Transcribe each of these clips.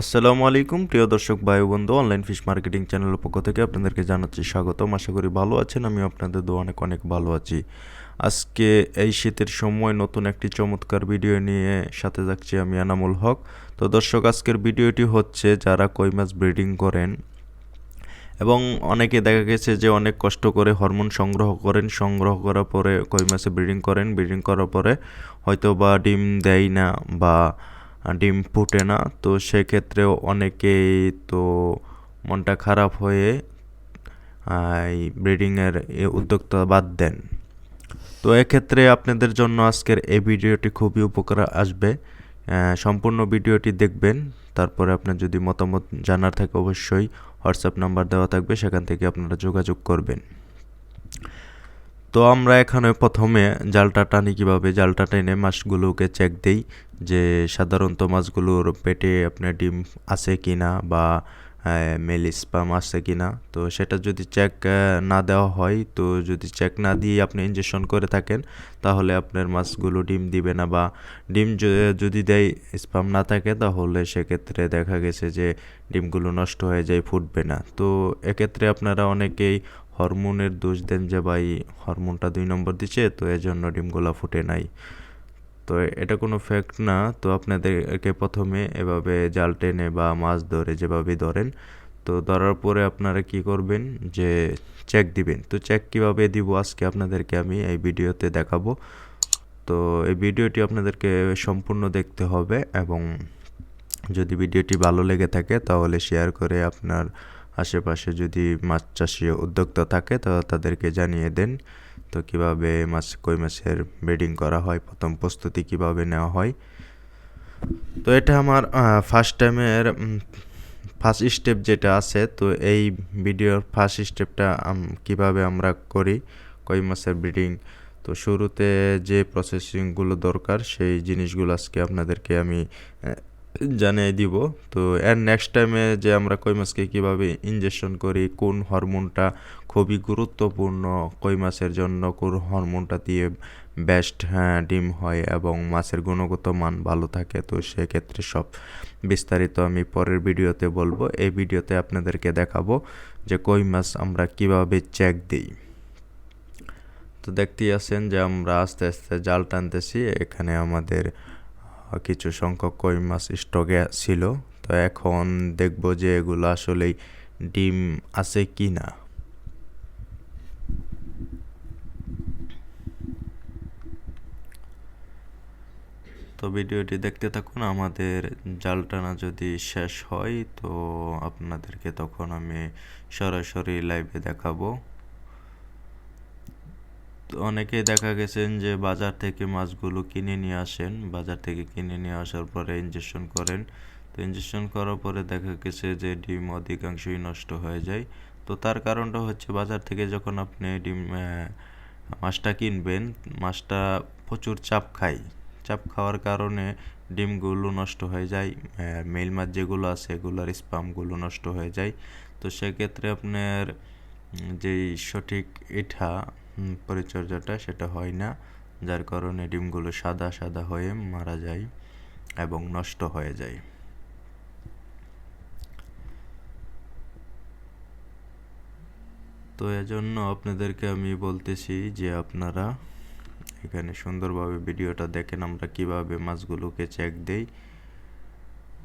আসসালামু আলাইকুম, প্রিয় দর্শক ভাই বন্ধু অনলাইন ফিশ মার্কেটিং চ্যানেলের পক্ষ থেকে আপনাদেরকে জানাচ্ছি স্বাগতম। আশা করি ভালো আছেন আমি আপনাদের দো অনেক অনেক ভালো আছি। আজকে এই শীতের সময় নতুন একটি চমৎকার ভিডিও নিয়ে সাথে যাচ্ছি আমি এনামুল হক। তো দর্শক, আজকের ভিডিওটি হচ্ছে যারা কই মাছ ব্রিডিং করেন এবং অনেকে দেখা গেছে যে অনেক কষ্ট করে হরমোন সংগ্রহ করেন, সংগ্রহ করার পরে কই মাছে ব্রিডিং করেন। ব্রিডিং করার পরে হয়তো বা ডিম দেয় না বা ডিম ফুটে না, তো সেক্ষেত্রেও অনেকেই তো মনটা খারাপ হয়ে ব্রিডিংয়ের উদ্যোক্তা বাদ দেন। তো এক্ষেত্রে আপনাদের জন্য আজকের এই ভিডিওটি খুবই উপকার আসবে। সম্পূর্ণ ভিডিওটি দেখবেন, তারপরে আপনার যদি মতামত জানার থাকে অবশ্যই হোয়াটসঅ্যাপ নাম্বার দেওয়া থাকবে, সেখান থেকে আপনারা যোগাযোগ করবেন। তো আমরা এখানে প্রথমে জালটা টানি কীভাবে? জালটা টেনে মাছগুলোকে চেক দেই যে সাধারণত মাছগুলোর পেটে আপনার ডিম আছে কি না বা মেল স্পাম আছে কি না তো সেটা যদি চেক না দেওয়া হয়, তো যদি চেক না দিয়ে আপনি ইঞ্জেকশন করে থাকেন, তাহলে আপনার মাছগুলো ডিম দিবে না বা ডিম যদি দেয় স্পাম না থাকে, তাহলে সেক্ষেত্রে দেখা গেছে যে ডিমগুলো নষ্ট হয়ে যায়, ফুটবে না। তো এক্ষেত্রে আপনারা অনেকেই হরমোনের দোষ দেন যে ভাই হরমোনটা দুই নম্বর দিচ্ছে, তো এজন্য ডিমগুলো ফুটে নাই। তো এটা কোনো ফ্যাক্ট না, তো আপনাদেরকে প্রথমে এভাবে জাল টেনে বা মাছ ধরে যেভাবে ধরেন, তো ধরার পরে আপনারা কি করবেন যে চেক দিবেন। তো চেক কীভাবে দিব আজকে আপনাদেরকে আমি এই ভিডিওতে দেখাবো। তো এই ভিডিওটি আপনাদেরকে সম্পূর্ণ দেখতে হবে এবং যদি ভিডিওটি ভালো লেগে থাকে তাহলে শেয়ার করে আপনার আশেপাশে যদি মাছ চাষি উদ্যোক্তা থাকে, তো তাদেরকে জানিয়ে দেন তো কীভাবে মাছ, কই মাছের ব্রিডিং করা হয়, প্রথম প্রস্তুতি কীভাবে নেওয়া হয়। তো এটা আমার ফার্স্ট টাইমের ফার্স্ট স্টেপ যেটা আছে, তো এই ভিডিওর ফার্স্ট স্টেপটা কীভাবে আমরা করি, কই মাছের ব্রিডিং তো শুরুতে যে প্রসেসিংগুলো দরকার, সেই জিনিসগুলো আজকে আপনাদেরকে আমি জানিয়ে দিব। তো এর নেক্সট টাইমে যে আমরা কই মাছকে কীভাবে ইনজেকশন করি, কোন হরমোনটা খুবই গুরুত্বপূর্ণ, কই মাছের জন্য কোন হরমোনটা দিয়ে বেস্ট হ্যাঁ ডিম হয় এবং মাছের গুণগত মান ভালো থাকে, তো সেক্ষেত্রে সব বিস্তারিত আমি পরের ভিডিওতে বলব। এই ভিডিওতে আপনাদেরকে দেখাবো যে কই মাছ আমরা কীভাবে চেক দিই। তো দেখতেই আছেন যে আমরা আস্তে আস্তে জাল টানতেছি, এখানে আমাদের কিছু সংখ্যক কই মাছ স্টকে ছিল, তো এখন দেখব যে এগুলো আসলেই ডিম আছে কি না তো ভিডিওটি দেখতে থাকুন, আমাদের জাল টানা যদি শেষ হয়, তো আপনাদেরকে তখন আমি সরাসরি লাইভে দেখাবো। অনেকেই দেখা গেছেন যে বাজার থেকে মাছগুলো কিনে নিয়ে আসেন। বাজার থেকে কিনে নিয়ে আসার পরে ইনজেকশন করেন। তো ইনজেকশন করার পরে দেখা গেছে যে ডিম অধিকাংশই নষ্ট হয়ে যায়। তো তার কারণটা হচ্ছে বাজার থেকে যখন আপনি ডিম মাছটা কিনবেন, মাছটা প্রচুর চাপ খায়। চাপ খাওয়ার কারণে ডিমগুলো নষ্ট হয়ে যায় মেল মাছ যেগুলো আছে এগুলোর স্পামগুলো নষ্ট হয়ে যায়। তো সেক্ষেত্রে আপনার যেই সঠিক এটা পরিচর্যাটা সেটা হয় না। যার কারণে ডিমগুলো সাদা সাদা হয়ে মারা যায় এবং নষ্ট হয়ে যায়। তো এজন্য আপনাদেরকে আমি বলতেছি যে আপনারা এখানে সুন্দরভাবে ভিডিওটা দেখেন আমরা কীভাবে মাছগুলোকে চেক দেই।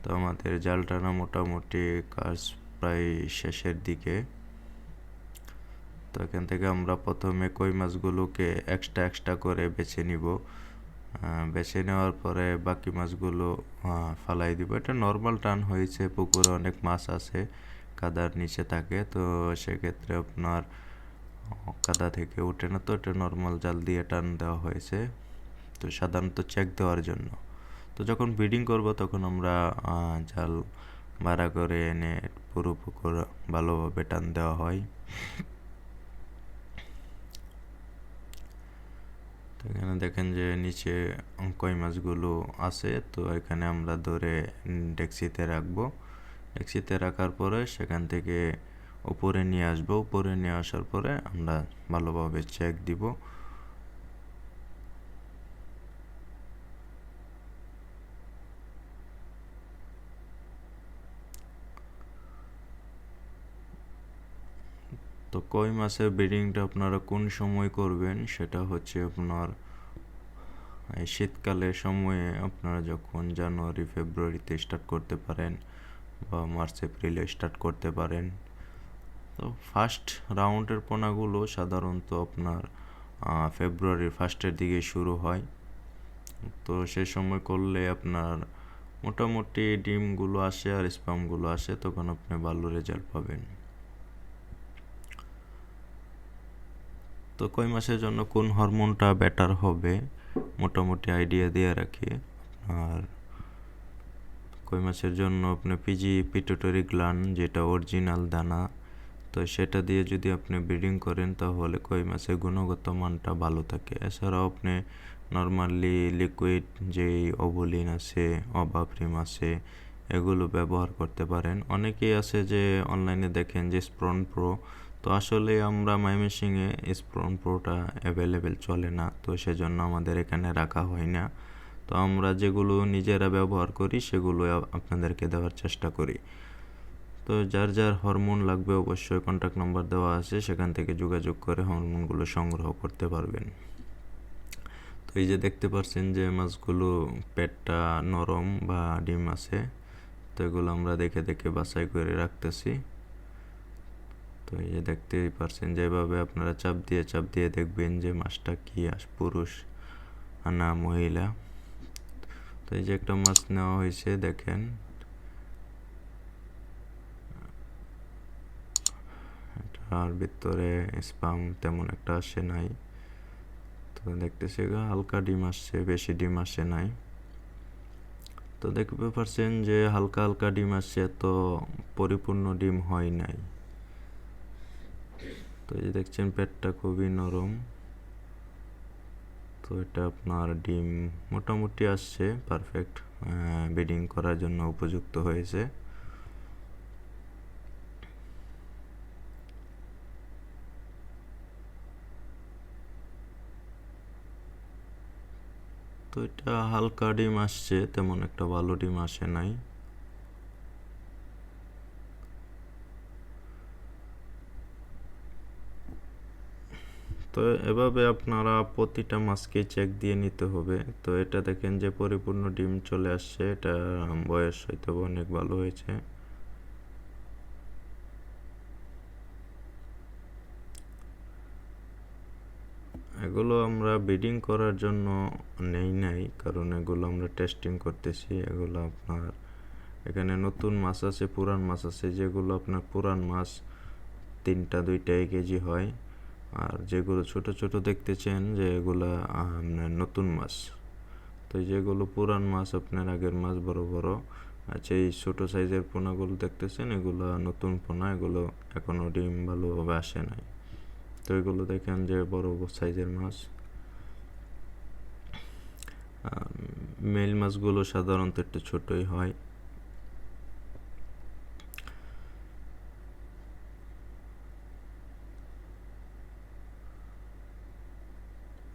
তো আমাদের জাল টানা মোটামুটি কাজ প্রায় শেষের দিকে। তো এখান থেকে আমরা প্রথমে কই মাছগুলোকে এক্সট্রা এক্সট্রা করে বেছে নিব। বেছে নেওয়ার পরে বাকি মাছগুলো ফালাই দিব। এটা নর্মাল টান হয়েছে, পুকুরে অনেক মাছ আছে, কাদার নিচে থাকে। তো সেক্ষেত্রে আপনার, কাদা থেকে ওঠে না, তো এটা নর্মাল জাল দিয়ে টান দেওয়া হয়েছে। তো সাধারণত চেক দেওয়ার জন্য। তো যখন ব্রিডিং করব, তখন আমরা জাল ভাড়া করে এনে পুরো পুকুর ভালোভাবে টান দেওয়া হয়। তো এখানে দেখেন যে নিচে কই মাছগুলো আছে, তো এখানে আমরা ধরে ডেক্সিতে রাখব। ডেক্সিতে রাখার পরে সেখান থেকে উপরে নিয়ে আসব। উপরে নিয়ে আসার পরে আমরা ভালোভাবে চেক দিব। তো কই মাছের ব্রিডিংটা আপনারা কোন সময় করবেন? সেটা হচ্ছে আপনার শীতকালের সময়ে আপনারা যখন জানুয়ারি, ফেব্রুয়ারিতে স্টার্ট করতে পারেন বা মার্চ, এপ্রিলে স্টার্ট করতে পারেন। তো ফার্স্ট রাউন্ডের পোনাগুলো সাধারণত আপনার ফেব্রুয়ারির ফার্স্টের দিকে শুরু হয়। তো সে সময় করলে আপনার মোটামুটি ডিমগুলো আসে আর স্পামগুলো আসে, তখন আপনি ভালো রেজাল্ট পাবেন। তো কই মাসের জন্য কোন হরমোনটা বেটার হবে? মোটামুটি আইডিয়া দিয়ে রাখি। আর কই মাছের জন্য আপনি পিজি পিটোটরি গ্লান যেটা অরিজিনাল দানা, তো সেটা দিয়ে যদি আপনি ব্রিডিং করেন, তাহলে কই মাছের গুণগত মানটা ভালো থাকে। এছাড়াও আপনি নর্মালি লিকুইড যেই ওভলিন আছে অবাপ্রিম আছে, এগুলো ব্যবহার করতে পারেন। অনেকেই আছে যে অনলাইনে দেখেন যে স্প্রন প্রো তো আসলে আমরা মাইমেসিংয়ে স্প্রন প্রোটা অ্যাভেলেবেল চলে না, তো সেজন্য আমাদের এখানে রাখা হয় না। তো আমরা যেগুলো নিজেরা ব্যবহার করি, সেগুলো আপনাদেরকে দেওয়ার চেষ্টা করি। তো যার যার হরমোন লাগবে অবশ্যই কন্ট্যাক্ট নাম্বার দেওয়া আছে, সেখান থেকে যোগাযোগ করে হরমোনগুলো সংগ্রহ করতে পারবেন। তো এই যে দেখতে পাচ্ছেন যে মাছগুলো পেটটা নরম বা ডিম আছে, তো এগুলো আমরা দেখে দেখে বাছাই করে রাখতেছি। তো এই যে দেখতেই পারছেন যেভাবে আপনারা চাপ দিয়ে চাপ দিয়ে দেখবেন যে মাছটা কি আস, পুরুষ না মহিলা। তো এই যে একটা মাছ নেওয়া হয়েছে, দেখেন। এটার ভিতরে স্পাম তেমন একটা আসে নাই। তো দেখতেছি হালকা ডিম আসছে, বেশি ডিম আসে নাই। তো দেখতে পারছেন যে হালকা হালকা ডিম আসছে, তো পরিপূর্ণ ডিম হয় নাই। তো এই যে দেখছেন, পেটটা খুবই নরম। তো এটা আপনার ডিম মোটামুটি আসছে পারফেক্ট ব্রিডিং করার জন্য উপযুক্ত হয়েছে। তো এটা হালকা ডিম আসছে, তেমন একটা ভালো ডিম আসে নাই। তো এভাবে আপনারা প্রতিটা মাছকে চেক দিয়ে নিতে হবে। তো এটা দেখেন যে পরিপূর্ণ ডিম চলে আসছে, এটা বয়স হয়তো অনেক ভালো হয়েছে। এগুলো আমরা ব্রিডিং করার জন্য নেই নাই, কারণ এগুলো আমরা টেস্টিং করতেছি। এগুলো আপনার, এখানে নতুন মাছ আছে, পুরান মাছ আছে, যেগুলো আপনার পুরান মাছ তিনটা দুইটা কেজি হয়। আর যেগুলো ছোট ছোট দেখতেছেন, যে এগুলো নতুন মাছ। তো যেগুলো পুরান মাছ, আপনার আগের মাছ বড় বড় আচ্ছা এই ছোটো সাইজের পোনাগুলো দেখতেছেন? এগুলো নতুন পোনা, এগুলো এখনও ডিম ভালোভাবে আসে নাই। তো এগুলো দেখেন যে বড় বড় সাইজের মাছ। মেল মাছগুলো সাধারণত একটু ছোটোই হয়।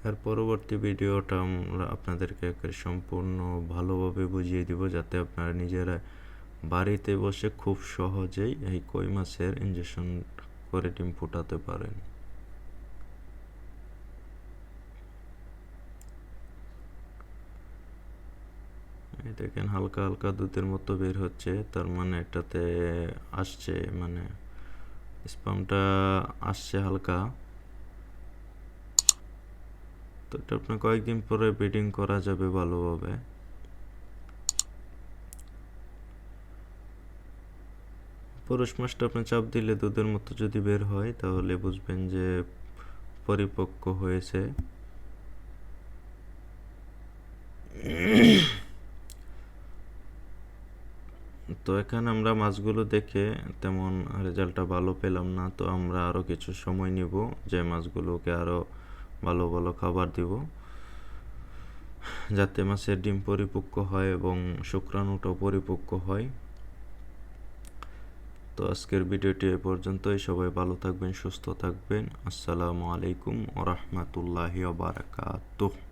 এর পরবর্তী ভিডিওটা আমরা আপনাদেরকে সম্পূর্ণ ভালোভাবে বুঝিয়ে দিব, যাতে আপনারা নিজেরা বাড়িতে বসে খুব সহজেই এই কই মাছের ইঞ্জেকশন করে ডিম ফুটাতে পারেন। দেখেন হালকা হালকা দুধের মতো বের হচ্ছে, তার মানে এটাতে আসছে মানে স্পামটা আসছে হালকা। তো এটা আপনার কয়েকদিন পরে ব্রিডিং করা যাবে ভালোভাবে। পুরুষ মাছটা আপনি চাপ দিলে দুধের মতো যদি বের হয়, তাহলে বুঝবেন যে পরিপক্ক হয়েছে। তো এখানে আমরা মাছগুলো দেখে তেমন রেজাল্টটা ভালো পেলাম না, তো আমরা আরও কিছু সময় নিব যে মাছগুলোকে আরও ভালো ভালো খাবার দিব। যাতে মাছের ডিম পরিপক্ক হয় এবং শুক্রাণুটাও পরিপক্ক হয়। তো আজকের ভিডিওটি এ পর্যন্তই। সবাই ভালো থাকবেন, সুস্থ থাকবেন। আসসালামু আলাইকুম ওরহমতুল্লাহি বারাকাতুহ।